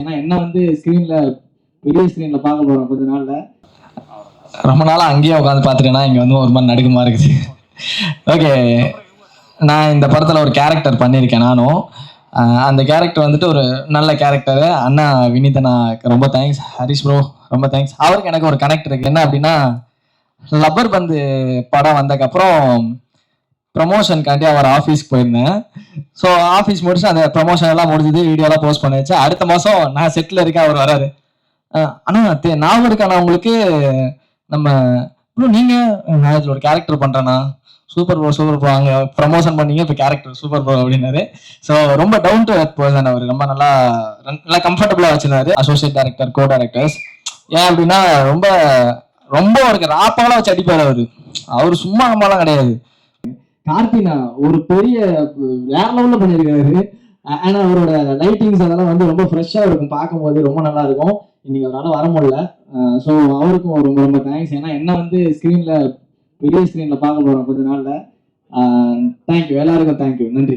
ஏன்னா என்ன வந்து ஸ்க்ரீன்ல பெரிய ஸ்க்ரீன்ல பார்க்க போறோம் கொஞ்ச நாள்ல. ரொம்ப நாளாக அங்கேயே உட்காந்து பார்த்துட்டேன்னா இங்கே வந்து ஒரு மாதிரி நடுக்கமாக இருக்குது. ஓகே நான் இந்த படத்தில் ஒரு கேரக்டர் பண்ணியிருக்கேன் நானும். அந்த கேரக்டர் வந்துட்டு ஒரு நல்ல கேரக்டரு அண்ணா வினிதனா ரொம்ப தேங்க்ஸ் ஹரிஷ் ப்ரோ ரொம்ப தேங்க்ஸ் அவருக்கு எனக்கு ஒரு கனெக்ட் இருக்கு. என்ன அப்படின்னா லப்பர் பந்து படம் வந்ததுக்கப்புறம் ப்ரமோஷனுக்காண்டி அவர் ஆஃபீஸ்க்கு போயிருந்தேன். ஸோ ஆஃபீஸ் முடிச்சு அந்த ப்ரமோஷன் எல்லாம் முடிஞ்சது வீடியோலாம் போஸ்ட் பண்ணி வச்சு அடுத்த மாதம் நான் செட்டில் இருக்கேன் அவர் வராரு. ஆனால் அண்ணா தே- உங்களுக்கு? நம்ம இன்னும் நீங்கள் நான் ஒரு கேரக்டர் பண்ணுறேண்ணா சூப்பர் ப்ரோ சூப்பர் ப்ரோ அங்கே ப்ரமோஷன் பண்ணீங்க இப்போ கேரக்டர் சூப்பர் ப்ரோ அப்படின்னாரு. ஸோ ரொம்ப டவுன் டு எர்த் பர்சன் அவர். ரொம்ப நல்லா நல்லா கம்ஃபர்டபுளாக வச்சிருந்தாரு. அசோசியேட் டேரக்டர் கோ டேரக்டர்ஸ் ஏன் அப்படின்னா ரொம்ப ரொம்ப அவருக்கு ராப்பாலாம் வச்சு அடிப்பார் அவர். அவர் சும்மா நம்மலாம் கிடையாது. கார்த்தினா ஒரு பெரிய வேற லெவல்ல பண்ணியிருக்காரு ஆனா அவரோட லைட்டிங்ஸ் அதெல்லாம் வந்து ரொம்ப ஃப்ரெஷ்ஷா இருக்கும். பார்க்கும்போது ரொம்ப நல்லா இருக்கும். இன்னைக்கு அவரால் வர முடியல. ஸோ அவருக்கும் ரொம்ப ரொம்ப தேங்க்ஸ் ஏன்னா என்ன வந்து ஸ்க்ரீன்ல பெரிய ஸ்க்ரீன்ல பார்க்க போறோம் கொஞ்ச நாள்ல. தேங்க்யூ எல்லாருக்கும் தேங்க்யூ நன்றி.